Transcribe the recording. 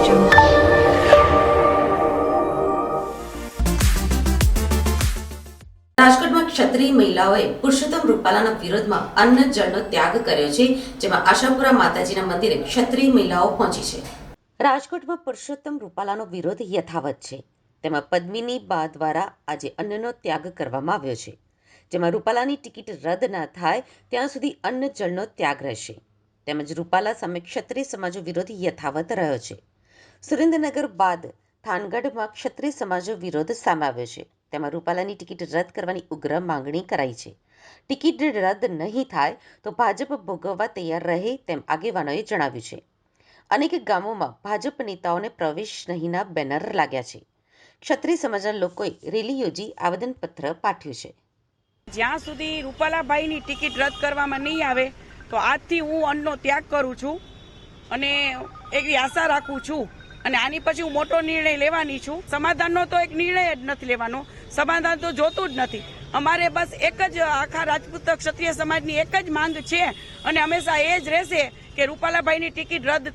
રાજકોટમાં ક્ષત્રિય મહિલાઓએ પુરુષોત્તમ રૂપાલાના વિરોધમાં અન્ન જળનો ત્યાગ કર્યો છે જેમાં આશાપુરા માતાજીના મંદિરે ક્ષત્રિય મહિલાઓ પહોંચી છે. રાજકોટમાં પુરુષોત્તમ રૂપાલાનો વિરોધ યથાવત છે. તેમાં પદ્મિની બા દ્વારા આજે અન્નનો ત્યાગ કરવામાં આવ્યો છે. જેમાં રૂપાલાની ટિકિટ રદ ના થાય ત્યાં સુધી અન્ન જળનો ત્યાગ રહેશે. તેમજ રૂપાલા સામે ક્ષત્રિય સમાજો વિરોધ યથાવત રહ્યો છે. સુરેન્દ્રનગર બાદ થાનગઢમાં ક્ષત્રિય સમાજો વિરોધ સામે આવ્યો છે. તેમાં રૂપાલાની ટિકિટ રદ કરવાની ઉગ્ર માંગણી કરાઈ છે. ટિકિટ રદ નહીં થાય તો ભાજપ ભોગવવા તૈયાર રહે તેમ આગેવાનોએ જણાવ્યું છે. અનેક ગામોમાં ભાજપ નેતાઓને પ્રવેશ નહીંના બેનર લાગ્યા છે. ક્ષત્રિય સમાજના લોકોએ રેલી યોજી આવેદનપત્ર પાઠવ્યું છે. જ્યાં સુધી રૂપાલાભાઈની ટિકિટ રદ કરવામાં નહીં આવે, તો આજથી હું અન્નનો ત્યાગ કરું છું. અને એવી આશા રાખું છું અને આની પછી હું મોટો નિર્ણય લેવાની છું. સમાધાનનો તો એક નિર્ણય જ નથી લેવાનો. સમાધાન તો જોતું જ નથી. અમારે બસ એક જ આખા રાજપૂત ક્ષત્રિય સમાજની એક જ માંગ છે અને હંમેશા એ જ રહેશે કે રૂપાલાભાઈની ટિકિટ રદ